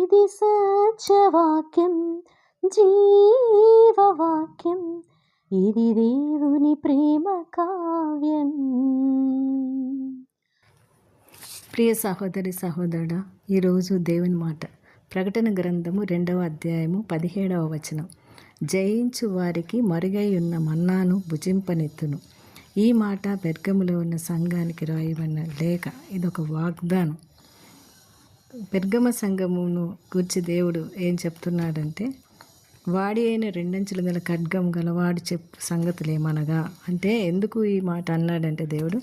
ఇది సత్యవాక్యం జీవవాక్యం. ఇది దేవుని ప్రేమ కావ్యం. ప్రియ సహోదరి సహోదరుడా ఈరోజు దేవుని మాట. ప్రకటన గ్రంథము రెండవ అధ్యాయము పదిహేడవ వచనం. జయించు వారికి మరుగై ఉన్న మన్నాను భుజింపనెత్తును. ఈ మాట బెర్గములో ఉన్న సంఘానికి రాయబడిన లేఖ. ఇదొక వాగ్దానం. పెర్గమ సంఘమును గురించి దేవుడు ఏం చెప్తున్నాడంటే వాడి అయిన రెండంచులు గల ఖడ్గం గలవాడు చెప్పు సంగతులు ఏమనగా అంటే ఎందుకు ఈ మాట అన్నాడంటే దేవుడు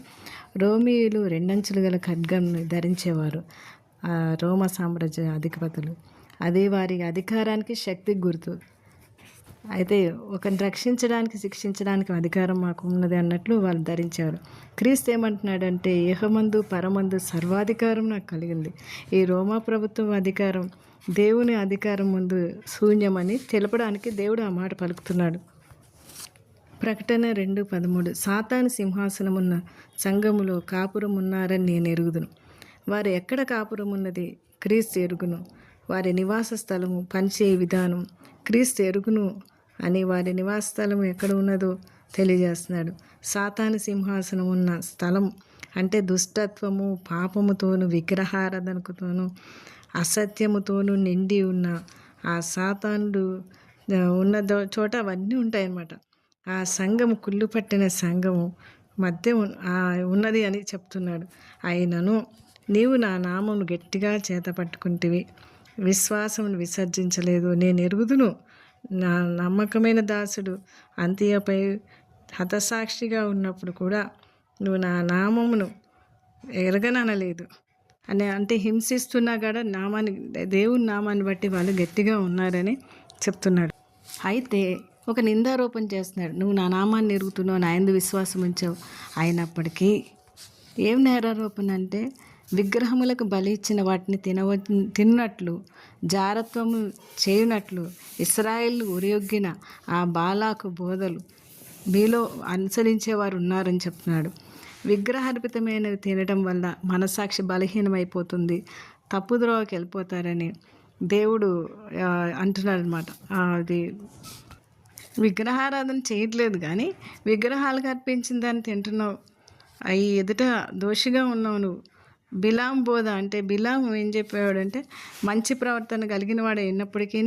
రోమియులు రెండంచులు గల ఖడ్గంను ధరించేవారు ఆ రోమ సామ్రాజ్య అధిపతులు. అది వారి అధికారానికి శక్తి గుర్తు. అయితే ఒకరిని రక్షించడానికి శిక్షించడానికి అధికారం మాకు ఉన్నది అన్నట్లు వాళ్ళు ధరించారు. క్రీస్తు ఏమంటున్నాడంటే ఏహమందు పరమందు సర్వాధికారం నాకు కలిగింది. ఈ రోమా ప్రభుత్వం అధికారం దేవుని అధికారం ముందు శూన్యమని తెలపడానికి దేవుడు ఆ మాట పలుకుతున్నాడు. ప్రకటన రెండు పదమూడు. సాతాను సింహాసనమున్న సంఘములో కాపురం ఉన్నారని నేను ఎరుగుదును. వారు ఎక్కడ కాపురం ఉన్నది? క్రీస్తు ఎరుగును. వారి నివాస స్థలము పనిచేయ విధానం క్రీస్తు ఎరుగును అని వారి నివాస స్థలం ఎక్కడ ఉన్నదో తెలియజేస్తున్నాడు. సాతాను సింహాసనం ఉన్న స్థలం అంటే దుష్టత్వము పాపముతోను విగ్రహారాధనకుతోను అసత్యముతోను నిండి ఉన్న ఆ సాతానుడు ఉన్న చోట అవన్నీ ఉంటాయన్నమాట. ఆ సంఘము కుళ్ళు పట్టిన సంఘము మధ్య ఉన్నది అని చెప్తున్నాడు. అయినను నీవు నా నామమును గట్టిగా చేత పట్టుకుంటివి విశ్వాసమును విసర్జించలేదు. నేను ఎరుగుదును. నా నమ్మకమైన దాసుడు అంత్యపై హతసాక్షిగా ఉన్నప్పుడు కూడా నువ్వు నా నామమును ఎరగననలేదు. అని అంటే హింసిస్తున్నా కూడా నామాన్ని దేవుని నామాన్ని బట్టి వాళ్ళు గట్టిగా ఉన్నారని చెప్తున్నాడు. అయితే ఒక నిందారోపణ చేస్తున్నాడు. నువ్వు నా నామాన్ని ఎరుగుతున్నావు నా ఎందు విశ్వాసం ఉంచావు అయినప్పటికీ ఏం నేరారోపణ అంటే విగ్రహములకు బలి ఇచ్చిన వాటిని తినవ తిన్నట్లు జారత్వము చేయునట్లు ఇస్రాయేల్ ఉరియొగ్గిన ఆ బాలాకు బోధలు మీలో అనుసరించేవారు ఉన్నారని చెప్తున్నాడు. విగ్రహార్పితమైనవి తినడం వల్ల మనసాక్షి బలహీనమైపోతుంది. తప్పుద్రోవకి వెళ్ళిపోతారని దేవుడు అంటున్నాడు అంటున్నాడనమాట అది విగ్రహారాధన చేయట్లేదు కానీ విగ్రహాలకు అర్పించిన దాన్ని తింటున్నావు. అవి ఎదుట దోషిగా ఉన్నావు నువ్వు. బిలాం బోధ అంటే బిలాం ఏం చెప్పేవాడంటే మంచి ప్రవర్తన కలిగిన వాడు అయినప్పటికీ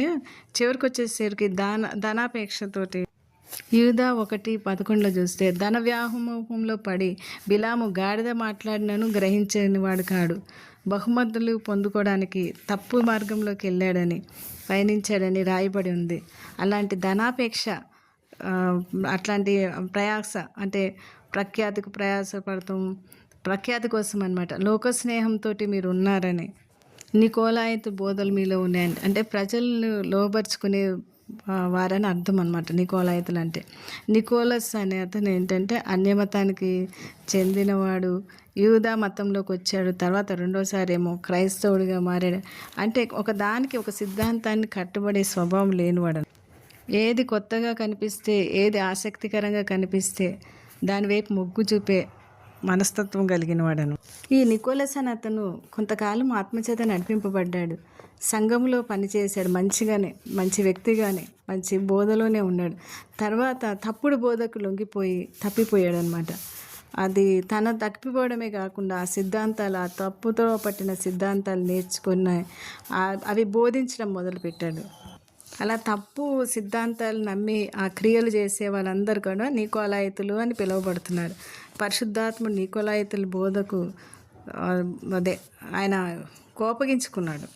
చివరికి వచ్చేసరికి దాన ధనాపేక్షతోటి. యూదా ఒకటి పదకొండులో చూస్తే ధన వ్యామోహంలో పడి బిలాము గాడిద మాట్లాడినను గ్రహించని వాడు కాడు. బహుమతులు పొందుకోవడానికి తప్పు మార్గంలోకి వెళ్ళాడని పయనించాడని రాయబడి ఉంది. అలాంటి ధనాపేక్ష అట్లాంటి ప్రయాస అంటే ప్రఖ్యాతికి ప్రయాసపడతాం ప్రఖ్యాతి కోసం అనమాట లోక స్నేహంతో మీరు ఉన్నారని నికోలాయతు బోధలు మీలో ఉన్నాయండి అంటే ప్రజలను లోబరుచుకునే వారని అర్థం అనమాట నికోలాయతులు అంటే నికోలస్ అనే అతను ఏంటంటే అన్యమతానికి చెందినవాడు యూదా మతంలోకి వచ్చాడు తర్వాత రెండోసారి ఏమో క్రైస్తవుడిగా మారాడు. అంటే ఒక దానికి ఒక సిద్ధాంతాన్ని కట్టుబడే స్వభావం లేనివాడు ఏది కొత్తగా కనిపిస్తే ఏది ఆసక్తికరంగా కనిపిస్తే దాని వైపు మొగ్గు చూపే మనస్తత్వం కలిగిన వాడను ఈ నికోలస్ అని అతను కొంతకాలం ఆత్మచేత నడిపింపబడ్డాడు. సంఘంలో పనిచేశాడు. మంచిగానే మంచి వ్యక్తిగానే మంచి బోధలోనే ఉన్నాడు. తర్వాత తప్పుడు బోధకు లొంగిపోయి తప్పిపోయాడు అనమాట అది తన తప్పిపోవడమే కాకుండా ఆ సిద్ధాంతాలు ఆ తప్పుతో పట్టిన సిద్ధాంతాలు నేర్చుకున్న అవి బోధించడం మొదలుపెట్టాడు. అలా తప్పు సిద్ధాంతాలు నమ్మి ఆ క్రియలు చేసే వాళ్ళందరూ కూడా నికోలాయితులు అని పిలువబడుతున్నారు. పరిశుద్ధాత్ముడు నికోలాయితుల బోధకు అదే ఆయన కోపగించుకున్నాడు.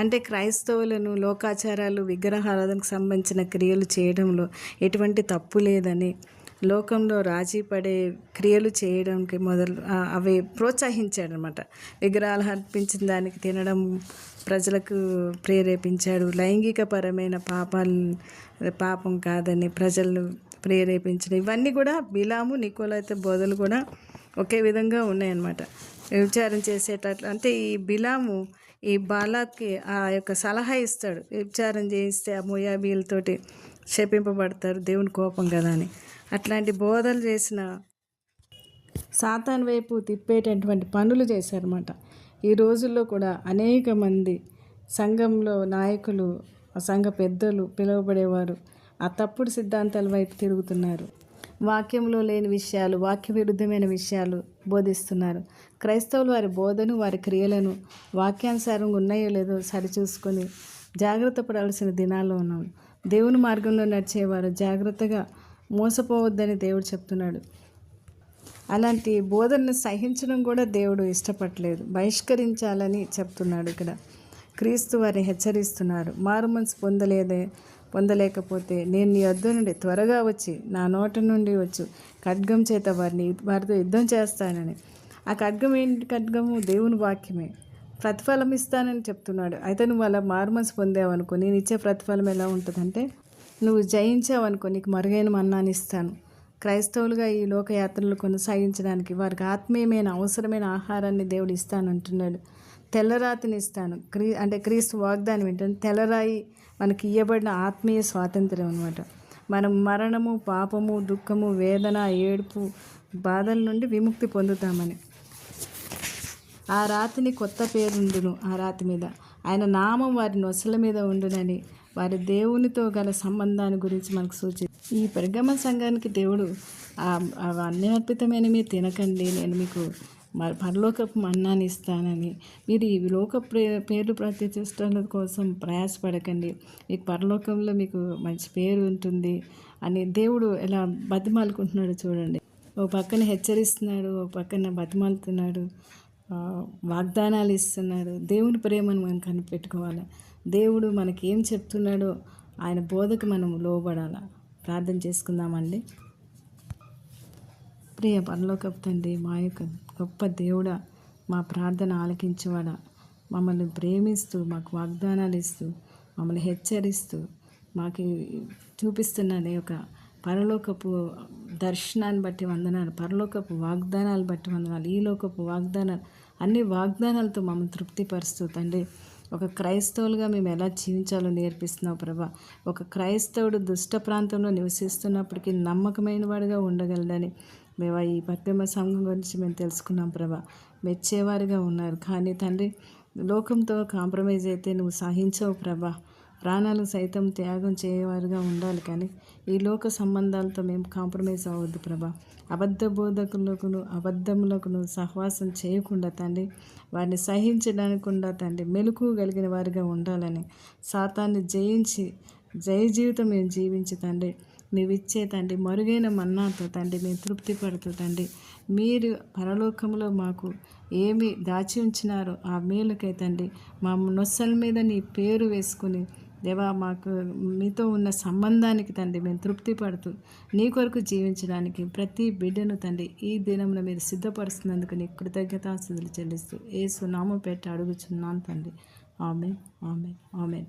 అంటే క్రైస్తవులను లోకాచారాలు విగ్రహారాధనకు సంబంధించిన క్రియలు చేయడంలో ఎటువంటి తప్పు లేదని లోకంలో రాజీ పడే క్రియలు చేయడానికి మొదలు అవి అవి ప్రోత్సహించాడనమాట. విగ్రహాలు అర్పించిన దానికి తినడం ప్రజలకు ప్రేరేపించాడు. లైంగికపరమైన పాపాలు పాపం కాదని ప్రజలు ప్రేరేపించిన. ఇవన్నీ కూడా బిలాము నికోలైతే బోధలు కూడా ఒకే విధంగా ఉన్నాయన్నమాట. విచారం చేసేటట్లు అంటే ఈ బిలాము ఈ బాలాకి ఆ యొక్క సలహా ఇస్తాడు. విచారం చేయిస్తే ఆ మొయాబీలతోటి శపింపబడతారు దేవుని కోపం కదా అని. అట్లాంటి బోధలు చేసిన సాతాన్ వైపు తిప్పేటటువంటి పనులు చేశారన్నమాట. ఈ రోజుల్లో కూడా అనేక మంది సంఘంలో నాయకులు ఆ సంఘ పెద్దలు పిలువబడేవారు. ఆ తప్పుడు సిద్ధాంతాల వైపు తిరుగుతున్నారు. వాక్యంలో లేని విషయాలు వాక్య విరుద్ధమైన విషయాలు బోధిస్తున్నారు. క్రైస్తవులు వారి బోధను వారి క్రియలను వాక్యానుసారంగా ఉన్నాయో లేదో సరిచూసుకొని జాగ్రత్త పడాల్సిన దినాల్లో ఉన్నాం. దేవుని మార్గంలో నడిచేవారు జాగ్రత్తగా మోసపోవద్దని దేవుడు చెప్తున్నాడు. అలాంటి బోధనను సహించడం కూడా దేవుడు ఇష్టపడలేదు. బహిష్కరించాలని చెప్తున్నాడు ఇక్కడ. క్రీస్తు వారిని హెచ్చరిస్తున్నారు. మారు మనసు పొందలేదే పొందలేకపోతే నేను నీ వద్ద నుండి త్వరగా వచ్చి నా నోట నుండి వచ్చు ఖడ్గం చేత వారిని వారితో యుద్ధం చేస్తానని. ఆ ఖడ్గం ఏంటి ఖడ్గము? దేవుని వాక్యమే. ప్రతిఫలం ఇస్తానని చెప్తున్నాడు. అయితే నువ్వు అలా మారుమనసు పొందావనుకో నేను ఇచ్చే ప్రతిఫలం ఎలా ఉంటుందంటే నువ్వు జయించావనుకో నీకు మరుగైన మన్నాన్ని ఇస్తాను క్రైస్తవులుగా ఈ లోకయాత్రలు కొనసాగించడానికి వారికి ఆత్మీయమైన అవసరమైన ఆహారాన్ని దేవుడు ఇస్తానంటున్నాడు. తెల్లరాతిని ఇస్తాను క్రీ అంటే క్రీస్తు వాగ్దానం ఏంటంటే తెల్లరాయి మనకి ఇవ్వబడిన ఆత్మీయ స్వాతంత్రం అనమాట మనం మరణము పాపము దుఃఖము వేదన ఏడుపు బాధల నుండి విముక్తి పొందుతామని. ఆ రాతిని కొత్త పేరుండును ఆ రాతి మీద. ఆయన నామం వారి నొసల మీద ఉండునని వారి దేవునితో గల సంబంధాన్ని గురించి మనకు సూచి ఈ పరిగమ సంఘానికి దేవుడు అన్నీ అర్పితమైన మీరు తినకండి నేను మీకు మరి పరలోకపు మన్నాన్ని ఇస్తానని. మీరు ఈ లోక ప్రే- పేర్లు ప్రతిష్టల కోసం ప్రయాసపడకండి. మీకు పరలోకంలో మీకు మంచి పేరు ఉంటుంది అని దేవుడు ఎలా బతిమాలుకుంటున్నాడు చూడండి. ఓ పక్కన హెచ్చరిస్తున్నాడు ఓ పక్కన బతిమాలుతున్నాడు. వాగ్దానాలు ఇస్తున్నాడు దేవుని ప్రేమను మనం కనిపెట్టుకోవాలి? దేవుడు మనకి ఏం చెప్తున్నాడో ఆయన బోధకు మనం లోబడాల? ప్రార్థన చేసుకుందామండి. ప్రియ పరలోకపు తండ్రి మా యొక్క గొప్ప దేవుడా మా ప్రార్థన ఆలకించేవాడా. మమ్మల్ని ప్రేమిస్తూ మాకు వాగ్దానాలు ఇస్తూ మమ్మల్ని హెచ్చరిస్తూ మాకు చూపిస్తున్న ఒక యొక్క పరలోకపు దర్శనాన్ని బట్టి వందనాలు పరలోకపు వాగ్దానాలు బట్టి వందనాలు ఈ లోకపు వాగ్దానాలు అన్ని వాగ్దానాలతో మమ్మల్ని తృప్తిపరుస్తూ తండ్రి ఒక క్రైస్తవులుగా మేము ఎలా జీవించాలో నేర్పిస్తున్నావు ప్రభా? ఒక క్రైస్తవుడు దుష్ట ప్రాంతంలో నివసిస్తున్నప్పటికీ నమ్మకమైన వాడిగా ఉండగలడని మేము ఈ పట్టమ సంఘం గురించి మేము తెలుసుకున్నాం ప్రభా. మెచ్చేవారిగా ఉన్నారు. కానీ తండ్రి లోకంతో కాంప్రమైజ్ అయితే నువ్వు సహించవు ప్రభా. ప్రాణాలు సైతం త్యాగం చేయవారుగా ఉండాలి కానీ ఈ లోక సంబంధాలతో మేము కాంప్రమైజ్ అవ్వద్దు ప్రభా. అబద్ధ బోధకులకును అబద్ధములకును సహవాసం చేయకుండా తండ్రి వారిని సహించడానికుండా తండ్రి మెలకు కలిగిన వారిగా ఉండాలని సాతాన్ని జయించి జయ జీవితం మేము జీవించి తండ్రి నీవిచ్చే ఇచ్చే తండ్రి మరుగైన మన్నాతో తండ్రి మేము తృప్తి పడుతూ తండ్రి మీరు పరలోకంలో మాకు ఏమి దాచి ఉంచినారో ఆ మేలుకై తండ్రి మా నొస్సల మీద నీ పేరు వేసుకుని దేవా మాకు మీతో ఉన్న సంబంధానికి తండ్రి మేము తృప్తి పడుతూ నీ కొరకు జీవించడానికి ప్రతి బిడ్డను తండ్రి ఈ దినమున మీరు సిద్ధపరుస్తున్నందుకు నీ కృతజ్ఞతాస్థుతులు చెల్లిస్తూ ఏసు నామం పెట్టి అడుగుచున్నాను తండ్రి. ఆమె ఆమె ఆమె